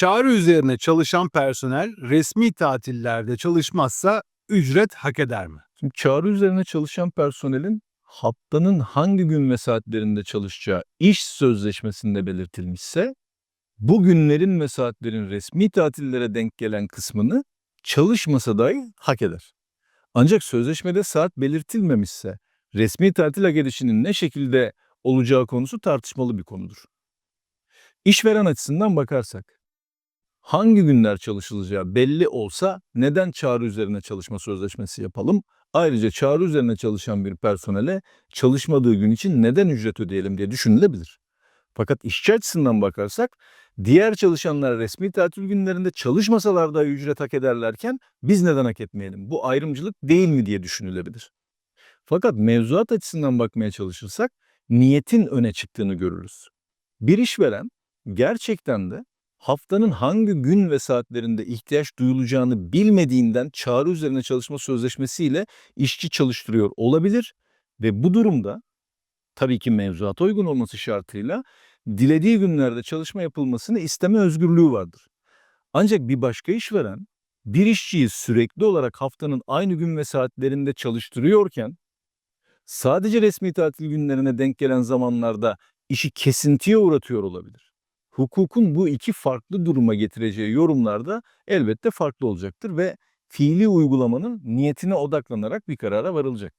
Çağrı üzerine çalışan personel resmi tatillerde çalışmazsa ücret hak eder mi? Şimdi çağrı üzerine çalışan personelin haftanın hangi gün ve saatlerinde çalışacağı iş sözleşmesinde belirtilmişse bu günlerin ve saatlerin resmi tatillere denk gelen kısmını çalışmasa dahi hak eder. Ancak sözleşmede saat belirtilmemişse resmi tatil hak edişinin ne şekilde olacağı konusu tartışmalı bir konudur. İşveren açısından bakarsak hangi günler çalışılacağı belli olsa neden çağrı üzerine çalışma sözleşmesi yapalım? Ayrıca çağrı üzerine çalışan bir personele çalışmadığı gün için neden ücret ödeyelim diye düşünülebilir. Fakat işçi açısından bakarsak diğer çalışanlar resmi tatil günlerinde çalışmasalar da ücret hak ederlerken biz neden hak etmeyelim? Bu ayrımcılık değil mi diye düşünülebilir. Fakat mevzuat açısından bakmaya çalışırsak niyetin öne çıktığını görürüz. Bir işveren gerçekten de haftanın hangi gün ve saatlerinde ihtiyaç duyulacağını bilmediğinden çağrı üzerine çalışma sözleşmesiyle işçi çalıştırıyor olabilir ve bu durumda tabii ki mevzuata uygun olması şartıyla dilediği günlerde çalışma yapılmasını isteme özgürlüğü vardır. Ancak bir başka işveren bir işçiyi sürekli olarak haftanın aynı gün ve saatlerinde çalıştırıyorken sadece resmi tatil günlerine denk gelen zamanlarda işi kesintiye uğratıyor olabilir. Hukukun bu iki farklı duruma getireceği yorumlar da elbette farklı olacaktır ve fiili uygulamanın niyetine odaklanarak bir karara varılacaktır.